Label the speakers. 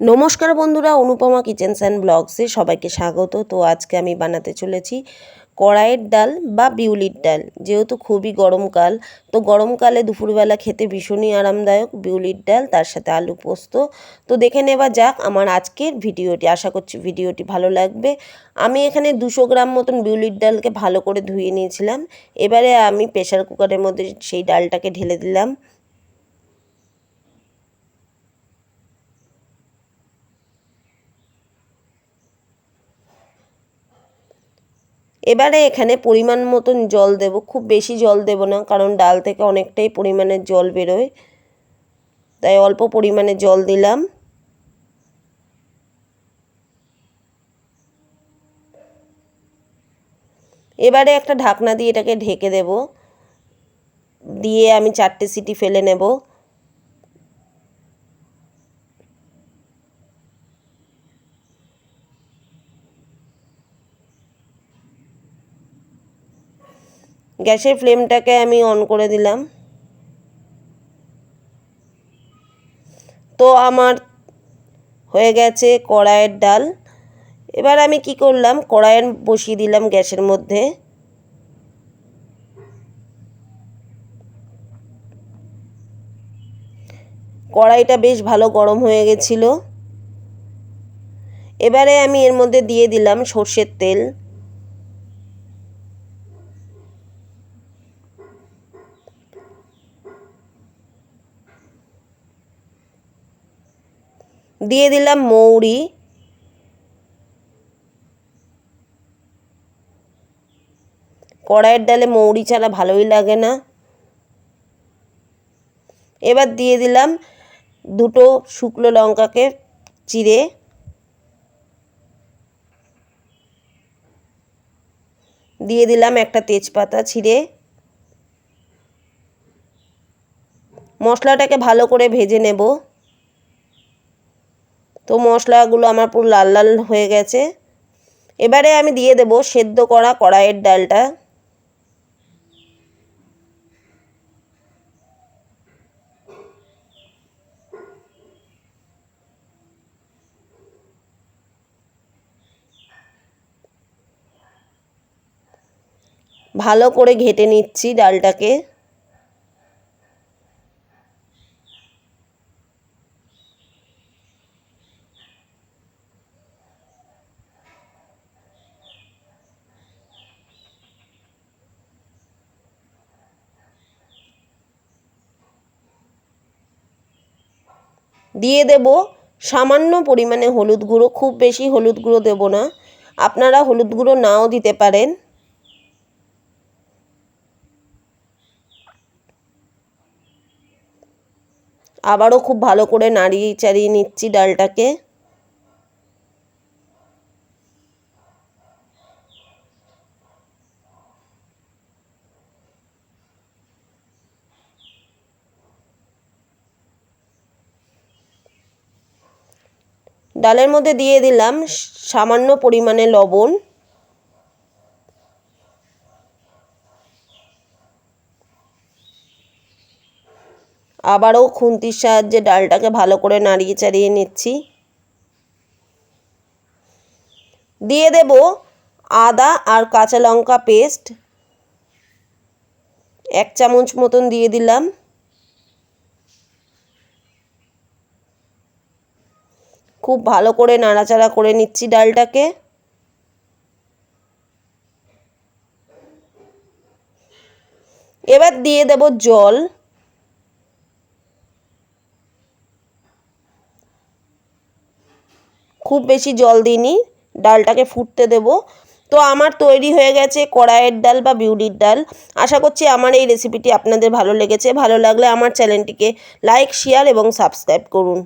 Speaker 1: নমস্কার বন্ধুরা, অনুপমা কিচেনস অ্যান্ড ব্লগসে সবাইকে স্বাগত। তো আজকে আমি বানাতে চলেছি কড়াইয়ের ডাল বা বিউলির ডাল। যেহেতু খুবই গরমকাল তো গরমকালে দুপুরবেলা খেতে ভীষণই আরামদায়ক বিউলির ডাল, তার সাথে আলু পোস্ত। তো দেখে নেওয়া যাক আমার আজকের ভিডিওটি। আশা করছি ভিডিওটি ভালো লাগবে। আমি এখানে দুশো গ্রাম মতন বিউলির ডালকে ভালো করে ধুয়ে নিয়েছিলাম। এবারে আমি প্রেশার কুকারের মধ্যে সেই ডালটাকে ঢেলে দিলাম। এবারে এখানে পরিমাণ মতন জল দেব, খুব বেশি জল দেব না, কারণ ডাল থেকে অনেকটাই পরিমাণের জল বেরোয়। তাই অল্প পরিমাণে জল দিলাম। এবারে একটা ঢাকনা দিয়ে এটাকে ঢেকে দেব। দিয়ে আমি চারটে সিটি ফেলে নেব। গ্যাসের ফ্লেমটাকে আমি অন করে দিলাম। তো আমার হয়ে গেছে কড়াইয়ের ডাল। এবার আমি কি করলাম? কড়াইয়ের বসিয়ে দিলাম গ্যাসের মধ্যে। কড়াইটা বেশ ভালো গরম হয়ে গেছিল। এবারে আমি এর মধ্যে দিয়ে দিলাম সর্ষের তেল। দিয়ে দিলাম মৌরি। কড়াইয়ের ডালে মৌরি ছাড়া ভালোই লাগে না। এবার দিয়ে দিলাম দুটো শুকনো লঙ্কাকে চিড়ে। দিয়ে দিলাম একটা তেজপাতা ছিঁড়ে। মশলাটাকে ভালো করে ভেজে নেব। তো মশলাগুলো আমার পুরো লাল লাল হয়ে গেছে। এবারে আমি দিয়ে দেব সেদ্ধ করা কড়াইয়ের ডালটা। ভালো করে ঘেটে নিচ্ছি ডালটাকে। দিয়ে দেব। সামান্য পরিমাণে হলুদ গুঁড়ো, খুব বেশি হলুদ গুঁড়ো দেব না। আপনারা হলুদ গুঁড়ো নাও দিতে পারেন। আবারও খুব ভালো করে নাড়িয়ে চাড়িয়ে নিচ্ছি ডালটাকে। ডালের মধ্যে দিয়ে দিলাম সামান্য পরিমাণে লবণ। আবারও খুন্তির সাহায্যে ডালটাকে ভালো করে নাড়িয়ে চাড়িয়ে নিচ্ছি। দিয়ে দেব আদা আর কাঁচা লঙ্কা পেস্ট। এক চামচ মতন দিয়ে দিলাম। খুব ভালো করে নাড়াচাড়া করে নিচ্ছি ডালটাকে। এবার দিয়ে দেব জল। খুব বেশি জল দিইনি, ডালটাকে ফুটতে দেব। তো আমার তৈরি হয়ে গেছে কড়াইয়ের ডাল বা বিউলির ডাল। আশা করছি আমার এই রেসিপিটি আপনাদের ভালো লেগেছে। ভালো লাগলে আমার চ্যানেলটিকে লাইক শেয়ার এবং সাবস্ক্রাইব করুন।